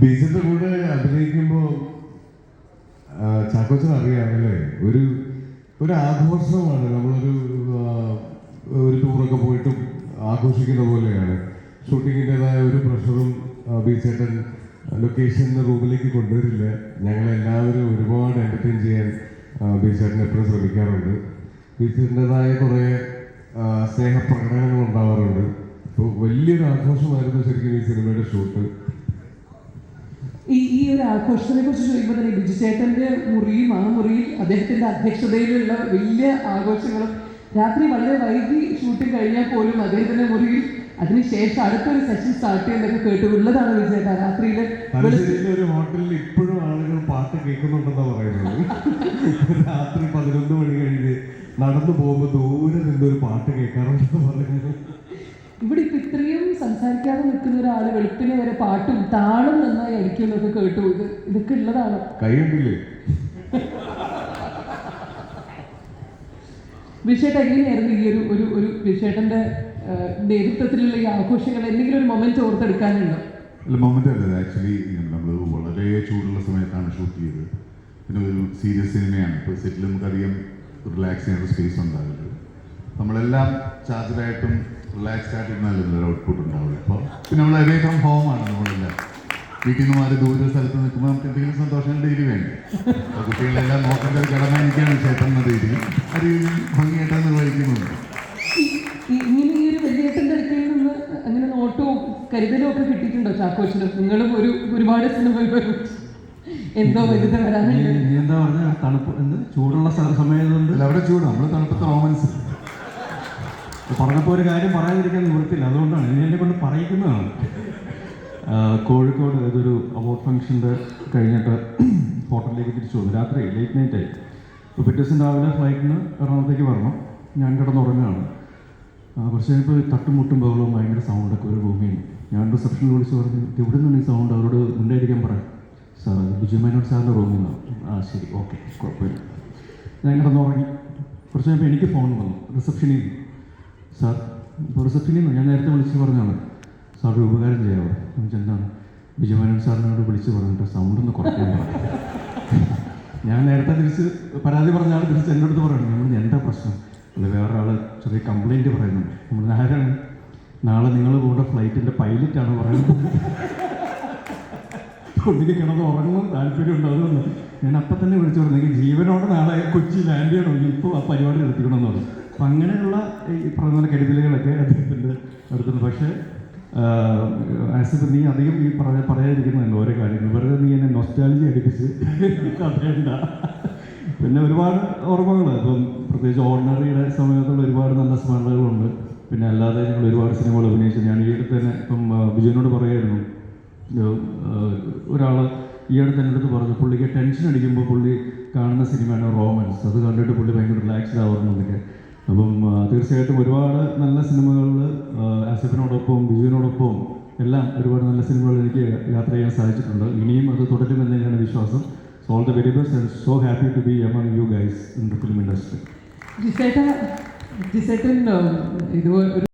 ബീച്ചിന്റെ കൂടെ അഭിനയിക്കുമ്പോൾ ചാക്കോച്ചൻ അറിയാമല്ലേ? ഒരു ഒരു ആഘോഷമാണ്. നമ്മളൊരു ഒരു ടൂറൊക്കെ പോയിട്ടും ആഘോഷിക്കുന്ന പോലെയാണ്. ഷൂട്ടിങ്ങിന്റെതായ ഒരു പ്രഷറും ബീച്ചേട്ടൻ ലൊക്കേഷൻ റൂമിലേക്ക് കൊണ്ടുവരില്ല. ഞങ്ങളെല്ലാവരും ഒരുപാട് എന്റർടൈൻ ചെയ്യാൻ ബീച്ചേട്ടൻ എപ്പോഴും ശ്രമിക്കാറുണ്ട്. ബീച്ചേട്ടന്റെതായ കുറേ സ്നേഹപ്രകടനങ്ങൾ ഉണ്ടാവാറുണ്ട്. അപ്പോൾ വലിയൊരു ആഘോഷമായിരുന്നു ശരിക്കും ഈ സിനിമയുടെ ഷൂട്ട്. ഈ ഈ ഒരു ആഘോഷത്തിനെ കുറിച്ച് ചോദിക്കുമ്പോൾ തന്നെ ബിജുചേട്ടന്റെ മുറിയും ആ മുറിയിൽ അദ്ദേഹത്തിന്റെ അധ്യക്ഷതയിലുള്ള വലിയ ആഘോഷങ്ങളും രാത്രി വളരെ വൈകി ഷൂട്ടിംഗ് കഴിഞ്ഞാൽ പോലും അദ്ദേഹത്തിന്റെ മുറിയിൽ അതിനുശേഷം അടുത്തൊരു സെഷൻ സ്റ്റാർട്ട് ചെയ്യുന്നതൊക്കെ കേട്ടു ഉള്ളതാണ് ബിജു ചേട്ടാ. രാത്രിയിൽ ഒരു ഹോട്ടലിൽ ഇപ്പോഴും ആളുകൾ പാട്ട് കേൾക്കുന്നുണ്ടെന്നാ പറയുന്നത്. രാത്രി പതിനൊന്ന് മണി കഴിഞ്ഞ് നടന്നു പോകുമ്പോൾ ദൂരെ നിന്നൊരു പാട്ട് കേൾക്കാറുണ്ടെന്ന് പറയുന്നത് സംസാരിക്കാതെ നിൽക്കുന്ന ഒരാൾ വെളുപ്പിനെ വരെ പാട്ടും താളും നന്നായി അടിക്കുന്നൊക്കെ കേട്ടു. ഇത് ഇതൊക്കെ ഉള്ളതാണ്. കൈയുണ്ടില്ലേ ബിഷേട്ട് എങ്ങനെയായിരുന്നു ഈ ഒരു ഒരു ഒരു വിഷേട്ടന്റെ നേതൃത്വത്തിലുള്ള ഈ ആഘോഷങ്ങൾ? എന്തെങ്കിലും ഒരു മൊമെന്റ് ഓർത്തെടുക്കാനുണ്ടോ? അല്ല മൊമെന്റ് അല്ല ആക്ച്വലി നമ്മൾ വളരെ ചൂടുള്ള സമയത്താണ് ഷൂട്ട് ചെയ്തത്. പിന്നെ ഒരു സീരിയസ് സിനിമയാണ് ഇപ്പോൾ സെറ്റിൽ നമുക്കധികം റിലാക്സ് ചെയ്യാനുള്ള സ്പേസ് ഉണ്ടാവില്ല. നമ്മളെല്ലാം ചാർജഡായിട്ടും റിലാക്സ്ഡ് ആയിട്ടിരുന്നാലും ഒരു ഔട്ട്പുട്ട് ഉണ്ടാവില്ല അപ്പോൾ പിന്നെ നമ്മൾ അവേ ഫ്രം ഹോമാണ് നമ്മളെല്ലാം. വീട്ടിൽ നിന്ന് മാറി ദൂര സ്ഥലത്ത് നിൽക്കുമ്പോൾ നമുക്ക് എന്തെങ്കിലും സന്തോഷം ഡെയിലി വേണ്ടേ? അപ്പോൾ കുട്ടികളെല്ലാം നോക്കേണ്ട ഒരു കടമ എനിക്കാണ് ക്ഷേത്രം എന്ന രീതിയിൽ. ആ രീതിയിൽ ഭംഗിയായിട്ടാണ് നിർവഹിക്കുന്നുണ്ട്. ഇങ്ങനെ ഈ ഒരു അടുക്കൽ നിന്ന് അങ്ങനെ നോട്ടവും കരുതലും ഒക്കെ കിട്ടിയിട്ടുണ്ടോ ചാക്കോച്ചിനും നിങ്ങളും ഒരു ഒരുപാട് സിനിമകൾ എന്തോ വലുത് വരാനുണ്ട്. എന്താ പറഞ്ഞ? തണുപ്പ് എന്ത്? ചൂടുള്ള സമയത്തുണ്ട് അല്ല അവിടെ ചൂട്. നമ്മൾ തണുപ്പത്തെ റോമൻസ് പറഞ്ഞപ്പോൾ ഒരു കാര്യം പറയാതിരിക്കാൻ നിവൃത്തില്ല അതുകൊണ്ടാണ് എന്നെ കൊണ്ട് പറയിക്കുന്നതാണ്. കോഴിക്കോട് ഇതൊരു അവാർഡ് ഫംഗ്ഷന്റെ കഴിഞ്ഞിട്ട് ഹോട്ടലിലേക്ക് തിരിച്ചു വന്നു. രാത്രി ലേറ്റ് നൈറ്റ് ആയി. അപ്പോൾ പിറ്റേ ദിവസം രാവിലെ ഫ്ലൈറ്റിന് എറണാകുളത്തേക്ക് വരണം. ഞാൻ കിടന്നുറങ്ങുകയാണ്. കുറച്ച് കഴിഞ്ഞപ്പോൾ തട്ടുമുട്ടും ബഹളവും ഭയങ്കര സൗണ്ടൊക്കെ ഒരു ഭൂമിയാണ്. ഞാൻ റിസപ്ഷനിൽ വിളിച്ച് പറഞ്ഞു ഇവിടെ നിന്നാണ് ഈ സൗണ്ട് അവരോട് ഉണ്ടായിരിക്കാൻ പറയാം സാർ ബിജുമേനോട് ബിജു മേനോട് സാറിന്റെ റൂമിൽ നിന്നാണ് ആ ശരി ഓക്കെ കുഴപ്പമില്ല. ഞാൻ കിടന്നുറങ്ങി. കുറച്ച് കഴിഞ്ഞപ്പോൾ എനിക്ക് ഫോൺ വന്നു റിസപ്ഷനിൽ നിന്ന്. സാർ റിസപ്ഷനിൽ നിന്ന് ഞാൻ നേരത്തെ വിളിച്ച് പറഞ്ഞാണ് സാർ ഒരു ഉപകാരം ചെയ്യാമോ എന്താണ്? വിജയമാനൻ മേനോൻ സാറിനോട് വിളിച്ച് പറഞ്ഞിട്ട് സൗണ്ട് ഒന്ന് കുറയ്ക്കാൻ ഞാൻ നേരത്തെ തിരിച്ച് പരാതി പറഞ്ഞ ആൾ തിരിച്ച് എന്റെ അടുത്ത് പറയണം നമ്മൾ എന്താ പ്രശ്നം? അല്ല വേറെ ആൾ ചെറിയ കംപ്ലൈന്റ് പറയുന്നുണ്ട് നമ്മൾ ആരാണ് നാളെ നിങ്ങൾ കൂടെ ഫ്ലൈറ്റിന്റെ പൈലറ്റാണ് പറയുന്നത്? കുട്ടിക്ക് കിടന്ന് ഉറങ്ങും താല്പര്യം ഉണ്ടാകുമെന്ന് ഞാൻ അപ്പം തന്നെ വിളിച്ചു പറഞ്ഞു എനിക്ക് ജീവനോടെ നാളെ കൊച്ചി ലാൻഡ് ചെയ്യണമെങ്കിൽ ഇപ്പോൾ ആ പരിപാടി എടുത്തിക്കണമെന്ന് പറഞ്ഞു. അപ്പം അങ്ങനെയുള്ള ഈ പറഞ്ഞ പോലെ കരുതലുകളൊക്കെ അദ്ദേഹത്തിന്റെ നടത്തുന്നു പക്ഷേ ആസിഫ് നീ അധികം ഈ പറയാ പറയാതിരിക്കുന്നുണ്ട് ഓരോ കാര്യങ്ങൾ വെറുതെ നീ എന്നെ നൊസ്റ്റാലജി അടിപ്പിച്ച് കഥയണ്ട. പിന്നെ ഒരുപാട് ഓർമ്മകൾ ഇപ്പം പ്രത്യേകിച്ച് ഓർഡിനറിയുടെ സമയത്തുള്ള ഒരുപാട് നല്ല സ്മരണകളുണ്ട്. പിന്നെ അല്ലാതെ ഞങ്ങൾ ഒരുപാട് സിനിമകൾ അഭിനയിച്ചു. ഞാൻ ഈ അടുത്ത് തന്നെ ഇപ്പം വിജയനോട് പറയായിരുന്നു ഒരാൾ ഈ അടുത്ത് എന്റെ അടുത്ത് പറഞ്ഞു പുള്ളിക്ക് ടെൻഷൻ അടിക്കുമ്പോൾ പുള്ളി കാണുന്ന സിനിമയാണ് റോമൻസ്. അത് കണ്ടിട്ട് പുള്ളി ഭയങ്കര റിലാക്സ്ഡ് ആവുന്നതൊക്കെ അപ്പം തീർച്ചയായിട്ടും ഒരുപാട് നല്ല സിനിമകളിൽ ആസിഫിനോടൊപ്പം ബിജുവിനോടൊപ്പം എല്ലാം ഒരുപാട് നല്ല സിനിമകൾ എനിക്ക് യാത്ര ചെയ്യാൻ സാധിച്ചിട്ടുണ്ട്. ഇനിയും അത് തുടരുമെന്ന് തന്നെയാണ് വിശ്വാസം. So all the very best and so happy to be among you guys in the film industry ഇതുപോലെ